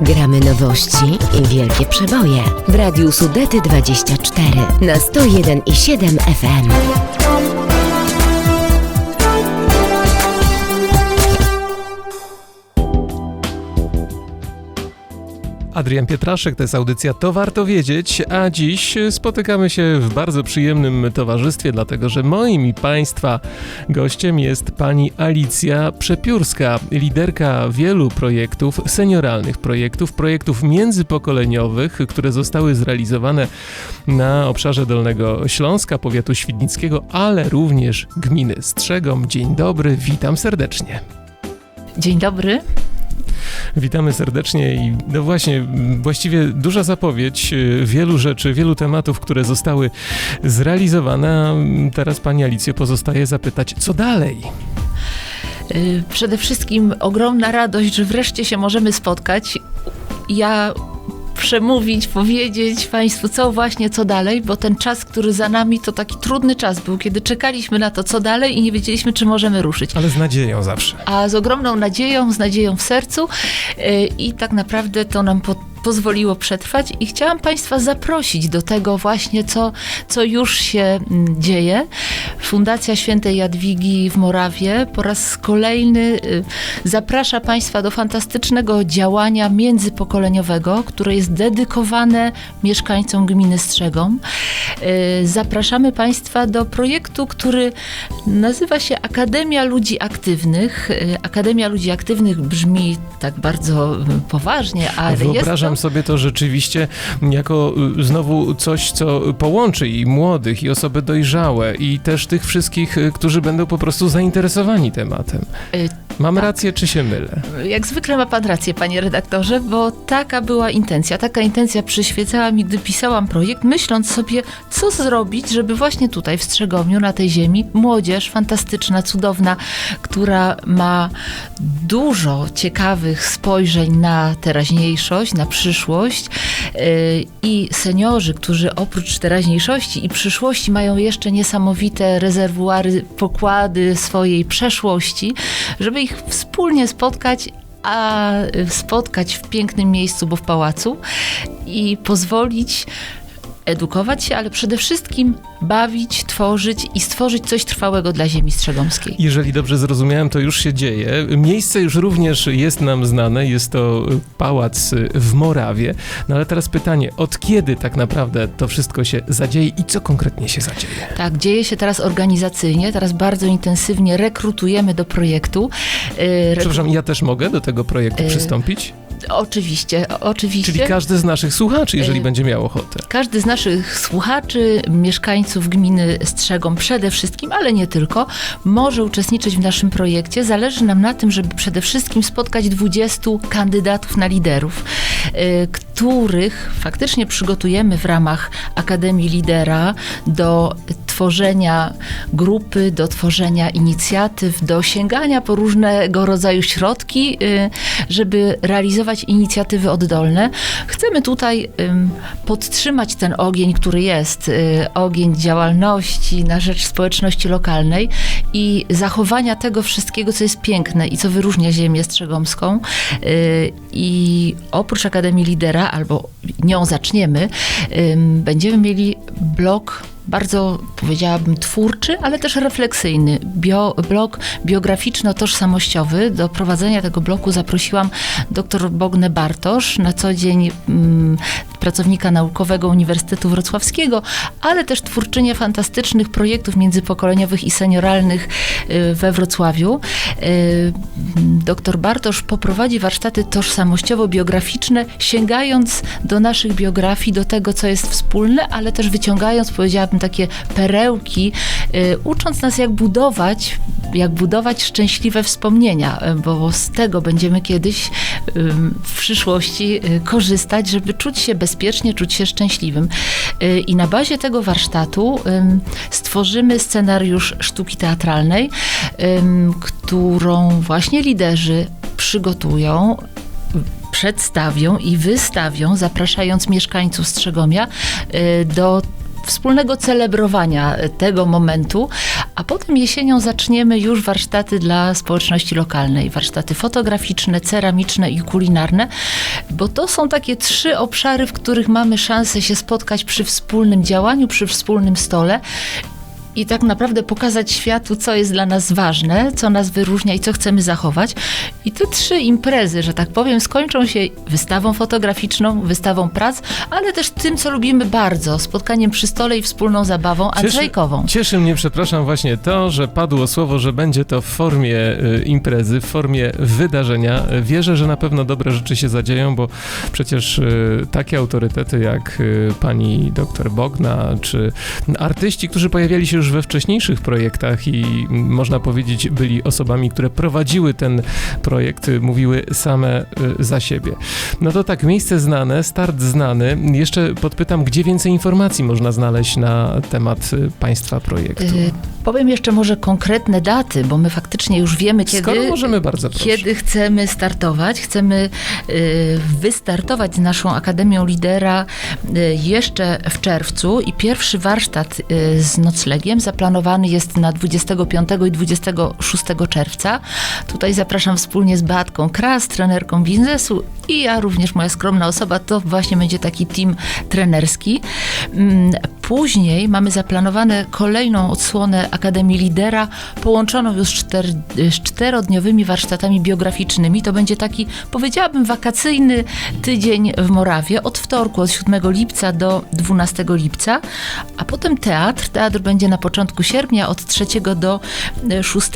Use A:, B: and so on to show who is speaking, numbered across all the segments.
A: Gramy nowości i wielkie przeboje w Radiu Sudety 24 na 101,7 FM.
B: Adrian Pietraszek, to jest audycja To Warto Wiedzieć, a dziś spotykamy się w bardzo przyjemnym towarzystwie, dlatego że moim i Państwa gościem jest pani Alicja Przepiórska, liderka wielu projektów, senioralnych projektów, projektów międzypokoleniowych, które zostały zrealizowane na obszarze Dolnego Śląska, powiatu świdnickiego, ale również gminy Strzegom. Dzień dobry, witam serdecznie.
C: Dzień dobry.
B: Witamy serdecznie i no właśnie, właściwie duża zapowiedź y, wielu rzeczy, wielu tematów, które zostały zrealizowane. Teraz Pani Alicjo pozostaje zapytać, co dalej?
C: Y, przede wszystkim ogromna radość, że wreszcie się możemy spotkać. Ja przemówić, powiedzieć Państwu, co właśnie, co dalej, bo ten czas, który za nami, to taki trudny czas był, kiedy czekaliśmy na to, co dalej i nie wiedzieliśmy, czy możemy ruszyć.
B: Ale z nadzieją zawsze.
C: A z ogromną nadzieją, z nadzieją w sercu yy, i tak naprawdę to nam po, pozwoliło przetrwać i chciałam Państwa zaprosić do tego właśnie, co, co już się mm, dzieje. Fundacja Świętej Jadwigi w Morawie po raz kolejny y, zaprasza Państwa do fantastycznego działania międzypokoleniowego, które jest dedykowane mieszkańcom gminy Strzegom. Y, zapraszamy Państwa do projektu, który nazywa się Akademia Ludzi Aktywnych. Y, Akademia Ludzi Aktywnych brzmi tak bardzo poważnie, ale
B: Wyobrażam
C: to...
B: sobie to rzeczywiście jako znowu coś, co połączy i młodych, i osoby dojrzałe, i też tych wszystkich, y, którzy będą po prostu zainteresowani tematem. Mam
C: tak.
B: rację, czy się mylę?
C: Jak zwykle ma pan rację, panie redaktorze, bo taka była intencja. Taka intencja przyświecała mi, gdy pisałam projekt, myśląc sobie, co zrobić, żeby właśnie tutaj w Strzegomiu, na tej ziemi, młodzież fantastyczna, cudowna, która ma dużo ciekawych spojrzeń na teraźniejszość, na przyszłość yy, i seniorzy, którzy oprócz teraźniejszości i przyszłości mają jeszcze niesamowite rezerwuary, pokłady swojej przeszłości, żeby ich wspólnie spotkać a spotkać w pięknym miejscu, bo w pałacu i pozwolić edukować się, ale przede wszystkim bawić, tworzyć i stworzyć coś trwałego dla ziemi strzegomskiej.
B: Jeżeli dobrze zrozumiałem, to już się dzieje. Miejsce już również jest nam znane, jest to pałac w Morawie. No ale teraz pytanie, od kiedy tak naprawdę to wszystko się zadzieje i co konkretnie się zadzieje?
C: Tak, dzieje się teraz organizacyjnie, teraz bardzo intensywnie rekrutujemy do projektu. Yy,
B: Przepraszam, ja też mogę do tego projektu
C: Yy,
B: przystąpić?
C: Oczywiście, oczywiście.
B: Czyli każdy z naszych słuchaczy, jeżeli
C: Yy,
B: będzie miał ochotę.
C: Każdy z naszych słuchaczy, mieszkańców gminy Strzegom przede wszystkim, ale nie tylko, może uczestniczyć w naszym projekcie. Zależy nam na tym, żeby przede wszystkim spotkać 20 kandydatów na liderów, y, których faktycznie przygotujemy w ramach Akademii Lidera do tworzenia grupy, do tworzenia inicjatyw, do sięgania po różnego rodzaju środki, y, żeby realizować inicjatywy oddolne. Chcemy tutaj ym, podtrzymać ten ogień, który jest, y, ogień działalności na rzecz społeczności lokalnej i zachowania tego wszystkiego, co jest piękne i co wyróżnia ziemię strzegomską. Y, I oprócz Akademii Lidera, albo nią zaczniemy, będziemy mieli blok bardzo, powiedziałabym, twórczy, ale też refleksyjny. Bio, blok biograficzno-tożsamościowy. Do prowadzenia tego bloku zaprosiłam dr Bognę Bartosz, na co dzień mm, pracownika naukowego Uniwersytetu Wrocławskiego, ale też twórczynię fantastycznych projektów międzypokoleniowych i senioralnych y, we Wrocławiu. Y, Dr Bartosz poprowadzi warsztaty tożsamościowo-biograficzne, sięgając do naszych biografii, do tego, co jest wspólne, ale też wyciągając, powiedziałabym, takie perełki, y, ucząc nas, jak budować, jak budować szczęśliwe wspomnienia, y, bo z tego będziemy kiedyś w przyszłości y, korzystać, żeby czuć się bezpiecznie, czuć się szczęśliwym. I na bazie tego warsztatu ym, stworzymy scenariusz sztuki teatralnej, którą właśnie liderzy przygotują przedstawią i wystawią, zapraszając mieszkańców Strzegomia do wspólnego celebrowania tego momentu, a potem jesienią zaczniemy już warsztaty dla społeczności lokalnej, warsztaty fotograficzne, ceramiczne i kulinarne, bo to są takie trzy obszary, w których mamy szansę się spotkać przy wspólnym działaniu, przy wspólnym stole i tak naprawdę pokazać światu, co jest dla nas ważne, co nas wyróżnia i co chcemy zachować. I te trzy imprezy, że tak powiem, skończą się wystawą fotograficzną, wystawą prac, ale też tym, co lubimy bardzo, spotkaniem przy stole i wspólną zabawą Andrzejkową.
B: Cieszy mnie, przepraszam, właśnie to, że padło słowo, że będzie to w formie y, imprezy, w formie wydarzenia. Wierzę, że na pewno dobre rzeczy się zadzieją, bo przecież y, takie autorytety jak y, pani doktor Bogna, czy artyści, którzy pojawiali się już we wcześniejszych projektach i można powiedzieć byli osobami, które prowadziły ten projekt, y, mówiły same y, za siebie. No to tak, miejsce znane, start znany. Jeszcze podpytam, gdzie więcej informacji można znaleźć na temat y, państwa projektu?
C: Y, powiem jeszcze może konkretne daty, bo my faktycznie już wiemy, kiedy,
B: Skoro możemy, bardzo proszę.
C: kiedy chcemy startować. Chcemy y, wystartować z naszą Akademią Lidera y, jeszcze w czerwcu i pierwszy warsztat y, z noclegiem zaplanowany jest na 25 i 26 czerwca. Tutaj zapraszam wspólnie z Beatką Kras, trenerką biznesu i ja również, moja skromna osoba, to właśnie będzie taki team trenerski. Później mamy zaplanowane kolejną odsłonę Akademii Lidera, połączoną już czter, z czterodniowymi warsztatami biograficznymi. To będzie taki, powiedziałabym, wakacyjny tydzień w Morawie, od wtorku, od 7 lipca do 12 lipca, a potem teatr. Teatr będzie na początku sierpnia, od 3 do e, 6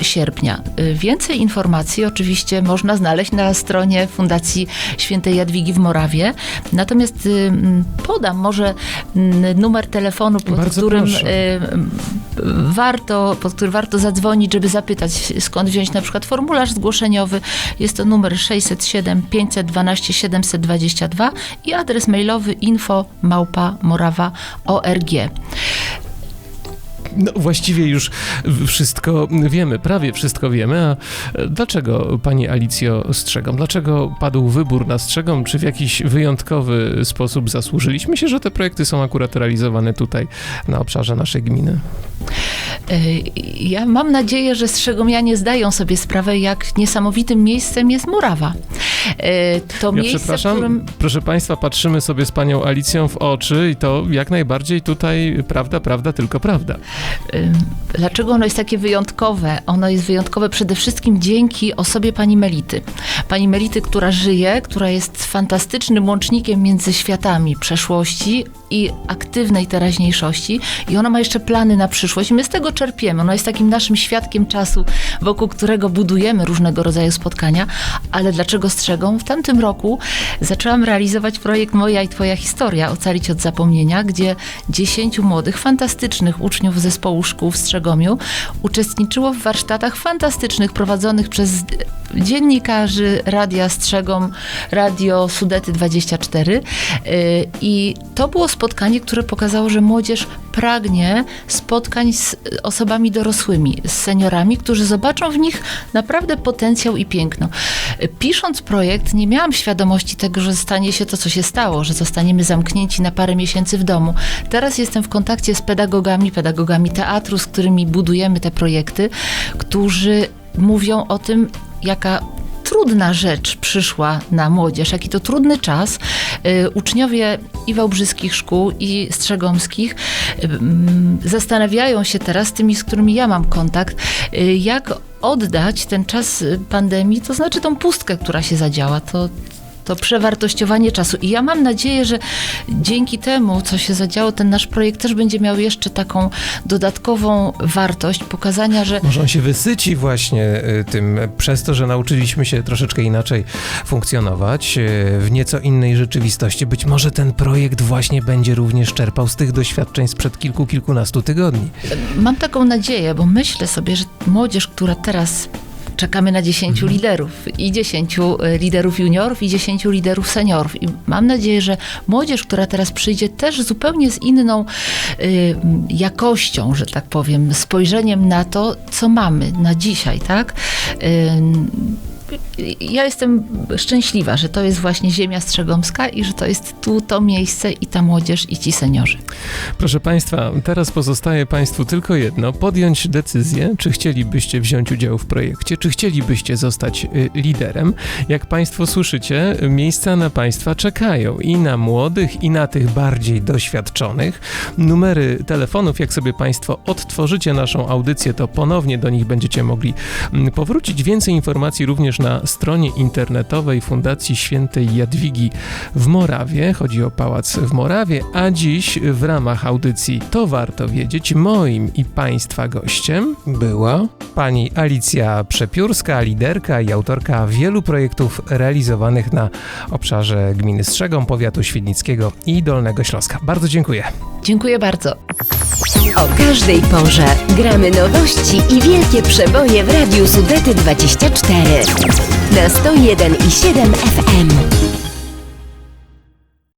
C: sierpnia. E, Więcej informacji oczywiście można znaleźć na stronie Fundacji Świętej Jadwigi w Morawie. Natomiast m, podam może m, numer telefonu, pod
B: Bardzo
C: którym
B: proszę.
C: y, warto, pod który warto zadzwonić, żeby zapytać skąd wziąć na przykład formularz zgłoszeniowy. Jest to numer 607 512 722 i adres mailowy info małpa morawa.org.
B: No właściwie już wszystko wiemy, prawie wszystko wiemy, a dlaczego pani Alicjo Strzegom? Dlaczego padł wybór na Strzegom? Czy w jakiś wyjątkowy sposób zasłużyliśmy się, że te projekty są akurat realizowane tutaj na obszarze naszej gminy?
C: Y, Ja mam nadzieję, że Strzegomianie zdają sobie sprawę, jak niesamowitym miejscem jest Murawa. Y, To
B: Ja
C: miejsce, w
B: przepraszam,
C: którym
B: proszę państwa, patrzymy sobie z panią Alicją w oczy i to jak najbardziej tutaj prawda, prawda, tylko prawda.
C: Ym, Dlaczego ono jest takie wyjątkowe? Ono jest wyjątkowe przede wszystkim dzięki osobie pani Melity. Pani Melity, która żyje, która jest fantastycznym łącznikiem między światami przeszłości i aktywnej teraźniejszości i ona ma jeszcze plany na przyszłość. My z tego czerpiemy. Ona jest takim naszym świadkiem czasu, wokół którego budujemy różnego rodzaju spotkania. Ale dlaczego strzegą? W tamtym roku zaczęłam realizować projekt Moja i Twoja historia, Ocalić od zapomnienia, gdzie 10 młodych, fantastycznych uczniów zespołu szkół w Strzegomiu uczestniczyło w warsztatach fantastycznych prowadzonych przez dziennikarzy Radia Strzegom, Radio Sudety 24 Yy, i to było spotkanie, które pokazało, że młodzież pragnie spotkań z osobami dorosłymi, z seniorami, którzy zobaczą w nich naprawdę potencjał i piękno. Yy, Pisząc projekt, nie miałam świadomości tego, że stanie się to, co się stało, że zostaniemy zamknięci na parę miesięcy w domu. Teraz jestem w kontakcie z pedagogami, pedagogami teatru, z którymi budujemy te projekty, którzy mówią o tym, jaka trudna rzecz przyszła na młodzież, jaki to trudny czas. Y, Uczniowie i wałbrzyskich szkół, i strzegomskich y, zastanawiają się teraz, tymi, z którymi ja mam kontakt, y, jak oddać ten czas pandemii, to znaczy tą pustkę, która się zadziała. To, to przewartościowanie czasu. I ja mam nadzieję, że dzięki temu, co się zadziało, ten nasz projekt też będzie miał jeszcze taką dodatkową wartość pokazania, że
B: Może on się wysyci właśnie y, tym, przez to, że nauczyliśmy się troszeczkę inaczej funkcjonować y, w nieco innej rzeczywistości. Być może ten projekt właśnie będzie również czerpał z tych doświadczeń sprzed kilku, kilkunastu tygodni.
C: Mam taką nadzieję, bo myślę sobie, że młodzież, która teraz czekamy na 10 liderów i 10 liderów juniorów i 10 liderów seniorów. I mam nadzieję, że młodzież, która teraz przyjdzie, też zupełnie z inną y, jakością, że tak powiem, spojrzeniem na to, co mamy na dzisiaj, tak? Y, ja jestem szczęśliwa, że to jest właśnie ziemia Strzegomska i że to jest tu to miejsce i ta młodzież i ci seniorzy.
B: Proszę Państwa, teraz pozostaje Państwu tylko jedno: podjąć decyzję, czy chcielibyście wziąć udział w projekcie, czy chcielibyście zostać y, liderem. Jak Państwo słyszycie, miejsca na Państwa czekają i na młodych, i na tych bardziej doświadczonych. Numery telefonów, jak sobie Państwo odtworzycie naszą audycję, to ponownie do nich będziecie mogli mm, powrócić. Więcej informacji również na stronie internetowej Fundacji Świętej Jadwigi w Morawie. Chodzi o pałac w Morawie, a dziś w ramach audycji To Warto Wiedzieć moim i Państwa gościem była pani Alicja Przepiórska, liderka i autorka wielu projektów realizowanych na obszarze gminy Strzegom, powiatu świdnickiego i Dolnego Śląska. Bardzo dziękuję.
C: Dziękuję bardzo.
A: O każdej porze gramy nowości i wielkie przeboje w Radiu Sudety 24 na 101,7 FM.